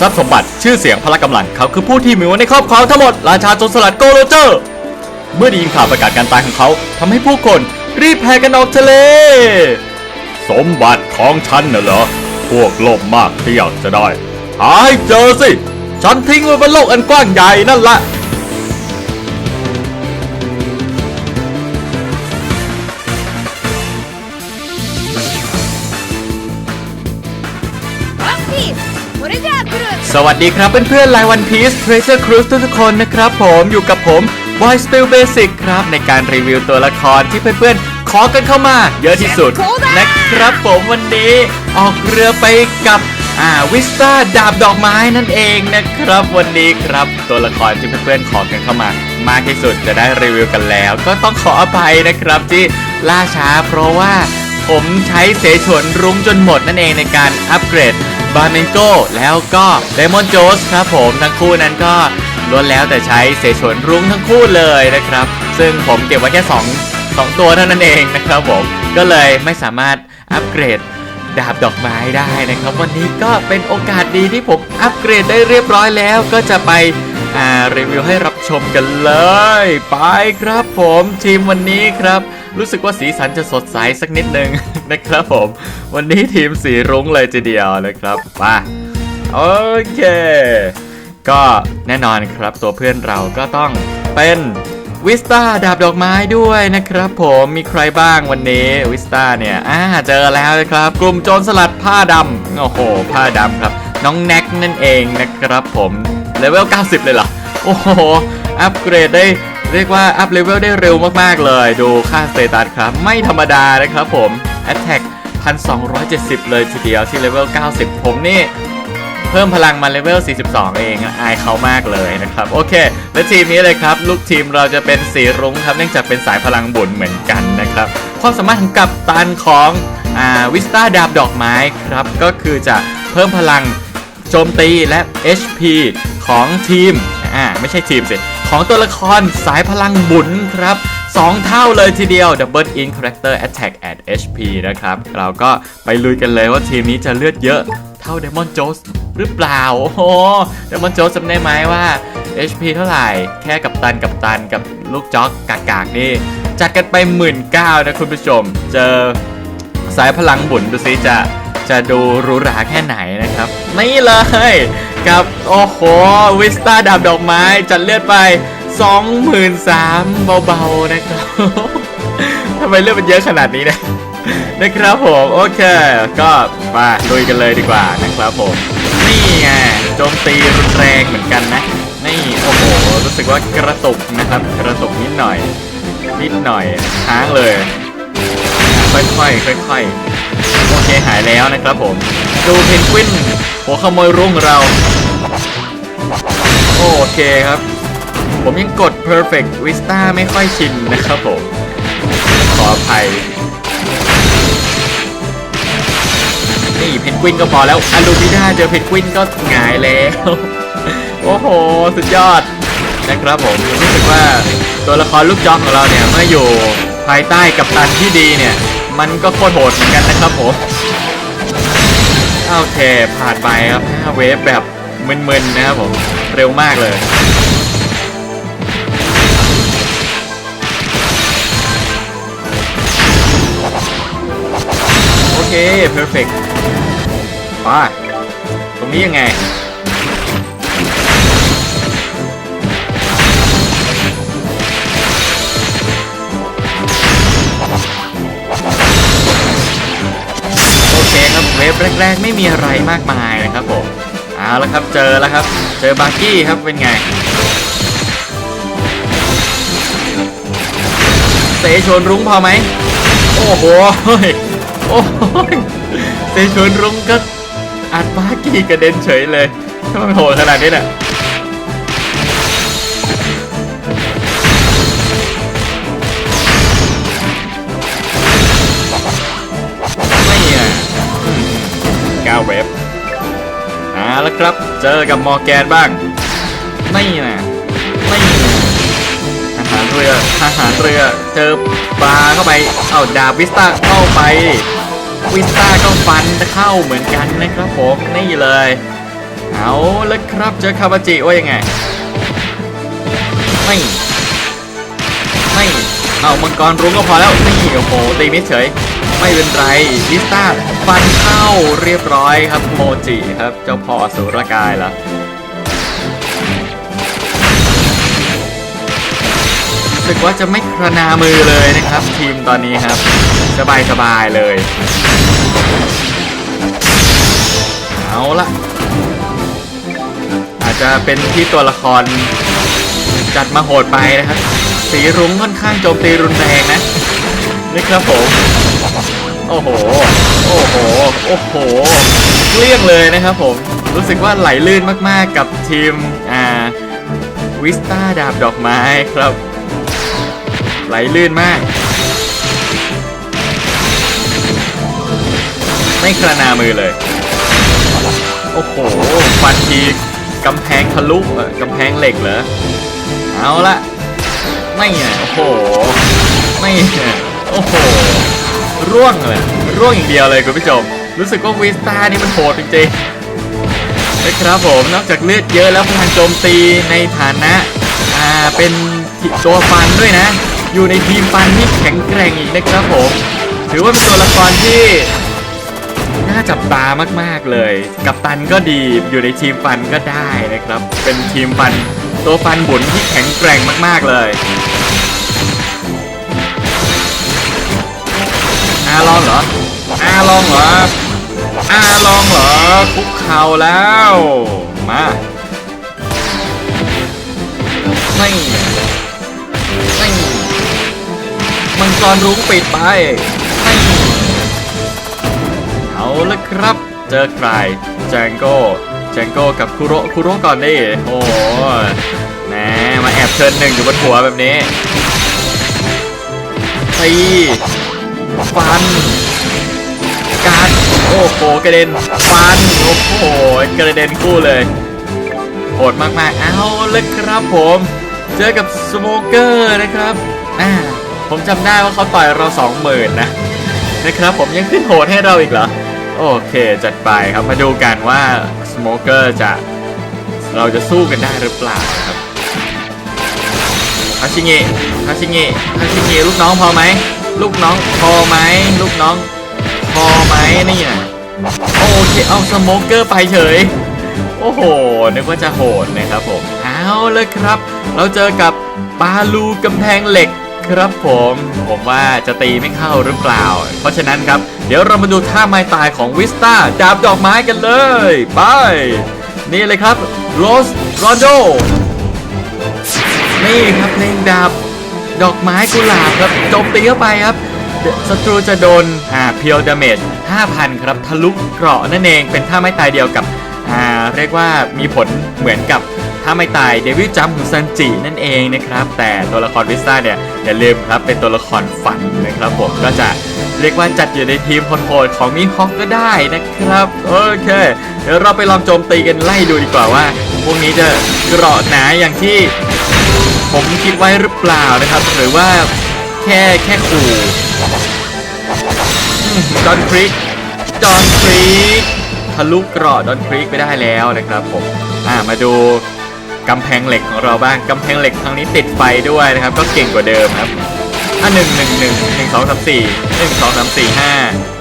ทรัพย์สมบัติชื่อเสียงพละกำลังเขาคือผู้ที่มีไว้ในครอบครองทั้งหมดราชาโจรสลัดโกโรเจอร์ เมื่อได้ยินข่าวประกาศการตายของเขาทำให้ผู้คนรีบแห่กันออกทะเล สมบัติของฉันน่ะเหรอ พวกโลภมากที่อยากจะได้ หาให้เจอสิ ฉันทิ้งไว้บนโลกอันกว้างใหญ่นั่นละ สวัสดีครับเพื่อนๆไลน์วันพีซ Treasure Cruise ทุกๆคนนะครับผมอยู่กับผม Boy Still Basic ครับ ในการรีวิวตัวละครที่เพื่อนๆขอกันเข้ามา เยอะที่สุดนะครับผมวันนี้ออกเรือไปกับอ่าวิสตาดาบดอกไม้นั่นเองนะครับวันนี้ครับตัวละครที่เพื่อนๆขอกันเข้ามา มากที่สุดจะได้รีวิวกันแล้ว ก็ต้องขออภัยนะครับที่ล่าช้าเพราะว่าผมใช้เสฉวนรุ้งจนหมดนั่นเองในการอัปเกรด บาร์เมนโกแล้วก็เดมอนโจสครับผมทั้งคู่นั้นก็ล้วนแล้วแต่ใช้เสฉวนรุ้งทั้งคู่เลยนะครับ ซึ่งผมเก็บไว้แค่ 2 2 ตัวเท่านั้นเองนะครับผม ก็เลยไม่สามารถอัปเกรดดาบดอกไม้ได้นะครับ วันนี้ก็เป็นโอกาสดีที่ผมอัปเกรดได้เรียบร้อยแล้ว ก็จะไปรีวิวให้รับชมกันเลย ไปครับผมทีมวันนี้ครับ รู้สึกว่าสีสันจะสดใสสักนิดนึงนะครับผม วันนี้ทีมสีรุ้งเลยทีเดียวนะครับมาโอเค ก็แน่นอนครับตัวเพื่อนเราก็ต้องเป็นวิสตาดาบดอกไม้ด้วยนะครับผมมีใครบ้างวันนี้วิสตาเนี่ยอ่าเจอแล้วนะครับ กลุ่มโจรสลัดผ้าดำโอ้โห ผ้าดำครับ น้องแน็กนั่นเองนะครับผมเลเวล 90 เลยเหรอโอ้โห อัปเกรดได้ เรียกว่าอัพเลเวลได้เร็วมากๆเลย ดูค่าสเตตัสครับ ไม่ธรรมดานะครับผม Attack 1270 เลยทีเดียวที่เลเวล 90 ผมนี่ เพิ่มพลังมาเลเวล 42 เองอะอายเขามากเลยนะครับ โอเค และทีมนี้เลยครับ ลูกทีมเราจะเป็นสีรุ้งครับ เนื่องจากเป็นสายพลังบุญเหมือนกันนะครับ ความสามารถของกัปตันของวิสตาดาบดอกไม้ครับ ก็คือจะเพิ่มพลังโจมตีและ HP ของทีมอ่าไม่ใช่ทีมสิ ของตัวละครสายพลังบุญครับ 2 เท่าเลยทีเดียว Double in Character Attack at HP นะครับ เราก็ไปลุยกันเลยว่าทีมนี้จะเลือดเยอะเท่า Demon j o s หรือเปล่า โอ้โห Demon j o s จำได้ไหมว่า HP เท่าไหร่ แค่กับตันกับตันกับลูกจ็อกกากากๆนี่ จัดกันไปหมื่นเก้านะคุณผู้ชม เจอสายพลังบุญดูซิจะจะดูหรูหราแค่ไหนนะครับนี่เลย กับ โอ้โห วิสตาดาบดอกไม้จัดเลือดไป 23,000เบาๆนะครับ ทำไมเลือดมันเยอะขนาดนี้นี่ยนะครับผม โอเค ก็มาลุยกันเลยดีกว่านะครับผม นี่ไงโจมตีรุนแรงเหมือนกันนะ นี่ โอ้โห รู้สึกว่ากระตุกนะครับ กระตุกนิดหน่อย นิดหน่อยค้างเลย ค่อยๆค่อยๆายแล้วนะครับผมดูเพนกวินหัวขโมยรุ่งเรา โอเคครับ ผมยังกด perfect vista ไม่ค่อยชินนะครับผม ขออภัย นี่เพนกวินก็พอแล้วอารูบิด้าเจอเพนกวินก็หงายแล้ว โอ้โห สุดยอดนะครับผมรู้สึกว่าตัวละครลูกจอกของเราเนี่ยเมื่ออยู่ภายใต้กัปตันที่ดีเนี่ย มันก็โคตรโหดเหมือนกันนะครับผม โอเคผ่านไปครับ5เวฟแบบมึนๆนะครับผม เร็วมากเลย โอเค perfect ไปตรงนี้ยังไง แรกๆไม่มีอะไรมากมายนะครับผมเอาละครับเจอแล้วครับ เจอบาร์กี้ครับเป็นไงเสชนรุ้งพอไหมโอ้โหโอ้ยเสชนรุ้งก็อัดบาร์กี้กระเด็นเฉยเลยทำไมโหดขนาดนี้เนี่ย ก้าวเว็บเอาละครับเจอกับมอร์แกนบ้างไม่นะไม่นะทหารเรือทหารเรือเจอปลาเข้าไปเอาดาบวิสตาเข้าไปวิสตาก็ฟันเข้าเหมือนกันนะครับผมนี่เลย เอาแล้วครับเจอคาบาจิว่ายังไงไม่ไม่เอามังกรรุ้งก็พอแล้วนี่โอ้โหตีมิดเฉย ไม่เป็นไรลิสตาฟันเข้าเรียบร้อยครับโมจิครับเจ้าพ่อสุรกายแล้วรู้สึกว่าจะไม่คระนามือเลยนะครับ ทีมตอนนี้ครับ สบายสบายเลย เอาละอาจจะเป็นที่ตัวละครจัดมาโหดไปนะครับ สีรุ้งค่อนข้างโจมตีรุนแรงนะนี่ครับผม โอ้โห โอ้โห โอ้โห เกลี้ยงเลยนะครับผม รู้สึกว่าไหลลื่นมากๆกับทีม อ่า วิสตาดาบดอกไม้ครับ ไหลลื่นมาก ไม่คระนามือเลย โอ้โห ฟันทีกำแพงทะลุกำแพงเหล็กเหรอ เอาละ ไม่เนี่ยโอ้โห ไม่เนี่ยโอ้โห ร่วงเลยร่วงอย่างเดียวเลยคุณผู้ชม รู้สึกว่าวิสตานี่มันโหดจริงๆนะครับผมนอกจากเลือดเยอะแล้วพลังโจมตีในฐานะอ่าเป็นตัวฟันด้วยนะ อยู่ในทีมฟันที่แข็งแกร่งอีกนะครับผมถือว่าเป็นตัวละครที่น่าจับตามากๆเลย กับตันก็ดีอยู่ในทีมฟันก็ได้นะครับ เป็นทีมฟันตัวฟันบุญที่แข็งแกร่งมากๆเลย อาลองเหรออาลองเหรออาลองเหรอคุกเข่าแล้ว มาไม่ไม่มังกรรุ้งปิดไปไม่เอาละครับ เจอใครแจงโก้แจงโก้กับคุโรคุโรก่อนดิโอ้โหแหมมาแอบเชิญหนึ่งอยู่บนหัวแบบนี้ตี ฟัน การ โอ้โห กระเด็น ฟัน โอ้โห กระเด็นคู่เลยโหดมากๆ เอาเละครับผม เจอกับสโมเกอร์นะครับ อ่า ผมจำได้ว่าเขาต่อยเราสองหมื่นนะ นะครับผมยังขึ้นโหดให้เราอีกเหรอ โอเค จัดไปครับ มาดูกันว่าสโมเกอร์จะ เราจะสู้กันได้หรือเปล่าครับฮาชิเงะฮาชิเงะฮาชิเงะลูกน้องพอไหม ลูกน้องพอไหมลูกน้องพอไหมนี่นะโอเคเอาสโมเกอร์ไปเฉย โอ้โห นึกว่าจะโหดนะครับผม เอาเลยครับ เราเจอกับบาลูกำแพงเหล็กครับผม ผมว่าจะตีไม่เข้าหรือเปล่า เพราะฉะนั้นครับ เดี๋ยวเรามาดูท่าไม้ตายของวิสตาดาบดอกไม้กันเลย ไป นี่เลยครับโรสรอนโดนี่ครับเพลงดาบ ดอกไม้กุหลาบครับโจมตีเข้าไปครับศัตรูจะโดนอ่าเพียวดาเมจ5,000 ครับ ทะลุเกราะนั่นเองเป็นท่าไม้ตายเดียวกับอ่าเรียกว่ามีผลเหมือนกับท่าไม้ตายเดวิลจัมของซันจินั่นเองนะครับ แต่ตัวละครวิสต้าเนี่ยอย่าลืมครับเป็นตัวละครฝันนะครับผมก็จะเรียกว่าจัดอยู่ในทีมโหดๆของมิฮอกก็ได้นะครับ โอเค เดี๋ยวเราไปลองโจมตีกันไล่ดูดีกว่าว่า พวกนี้จะเกราะหนาอย่างที่ ผมคิดไว้หรือเปล่านะครับหรือว่าแค่แค่ขู่ดอนคริกดอนคริกทะลุเกราะดอนคริกไปได้แล้วนะครับผมอ่ามาดูกำแพงเหล็กของเราบ้างกำแพงเหล็กครั้งนี้ติดไฟด้วยนะครับ ก็เก่งกว่าเดิมครับ อะหนึ่งหนึ่งหนึ่งหนึ่งสองสามสี่หนึ่งสองสามสี่ห้า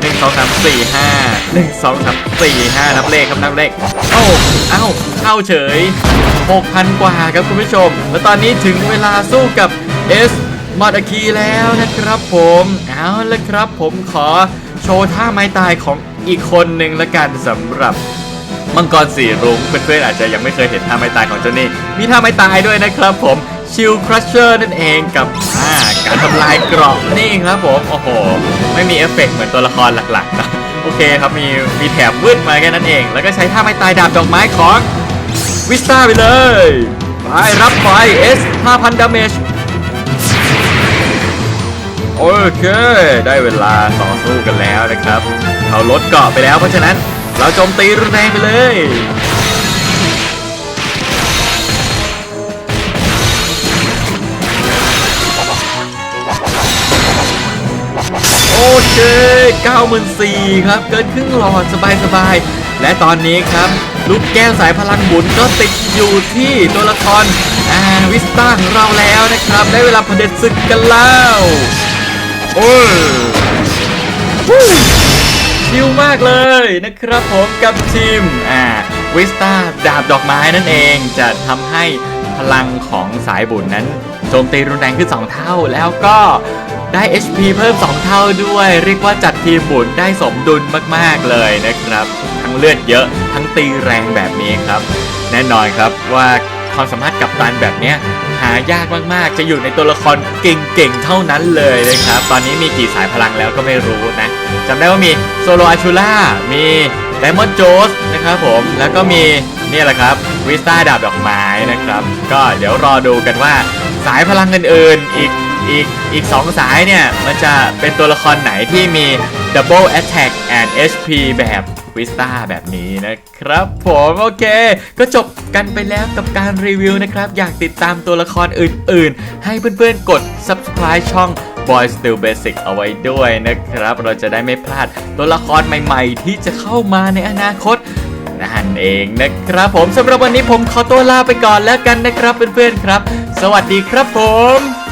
หนึ่งสองสามสี่ห้าหนึ่งสองสามสี่ห้านับเลขครับนับเลขเอ้าเอ้าเข้าเฉย6,000กว่าครับคุณผู้ชม และตอนนี้ถึงเวลาสู้กับ S มอดอาคีแล้วนะครับผมเอาละครับผมขอโชว์ท่าไม้ตายของอีกคนหนึ่งละกันสำหรับมังกรสีรุ้งเพื่อนๆอาจจะยังไม่เคยเห็นท่าไม้ตายของเจ้านี่มีท่าไม้ตายด้วยนะครับผม ชิลครัชเชอร์นั่นเองกับอ่าการทำลายเกราะนี่ครับผม โอ้โห ไม่มีเอฟเฟกต์เหมือนตัวละครหลักๆนะโอเคครับ มีมีแถบวืดมาแค่นั้นเอง แล้วก็ใช้ท่าไม้ตายดาบดอกไม้ของวิสตาไปเลยไปรับไฟ S 5,000ดาเมจโอเค ได้เวลาต่อสู้กันแล้วนะครับ เขาลดเกาะไปแล้วเพราะฉะนั้นเราโจมตีรุนแรงไปเลย โอเค94,000ครับ เกินครึ่งหลอดสบายๆ และตอนนี้ครับ ลูกแก้วสายพลังบุญก็ติดอยู่ที่ตัวละครอ่าวิสต้าของเราแล้วนะครับ ได้เวลาเผด็จศึกกันแล้ว โอ้ยวู้ชิลมากเลยนะครับผมกับทีมอ่าวิสตาดาบดอกไม้นั่นเองจะทำให้พลังของสายบุญนั้นโจมตีรุนแรงขึ้น 2 เท่า แล้วก็ ได้ HP เพิ่ม 2 เท่าด้วย เรียกว่าจัดทีมบุญได้สมดุลมากๆเลยนะครับ ทั้งเลือดเยอะทั้งตีแรงแบบนี้ครับ แน่นอนครับว่าความสามารถกับตันแบบเนี้ยหายากมากๆ จะอยู่ในตัวละครเก่งๆ เท่านั้นเลยนะครับ ตอนนี้มีกี่สายพลังแล้วก็ไม่รู้นะจำได้ว่ามีโซโลอาชูล่ามีไดมอนด์โจสนะครับผม แล้วก็มีนี่แหละครับวิสตาดาบดอกไม้นะครับ ก็เดี๋ยวรอดูกันว่าสายพลังอื่นๆอีก อีกอีกสองสายเนี่ย มันจะเป็นตัวละครไหนที่มี Double Attack and HP แบบวิสตาแบบนี้นะครับผมโอเค ก็จบกันไปแล้วกับการรีวิวนะครับ อยากติดตามตัวละครอื่นๆ ให้เพื่อนๆ กด subscribe ช่อง Boy Still Basic เอาไว้ด้วยนะครับ เราจะได้ไม่พลาดตัวละครใหม่ๆ ที่จะเข้ามาในอนาคตนั่นเองนะครับผมสำหรับวันนี้ผมขอตัวลาไปก่อนแล้วกันนะครับเพื่อนๆครับ สวัสดีครับผม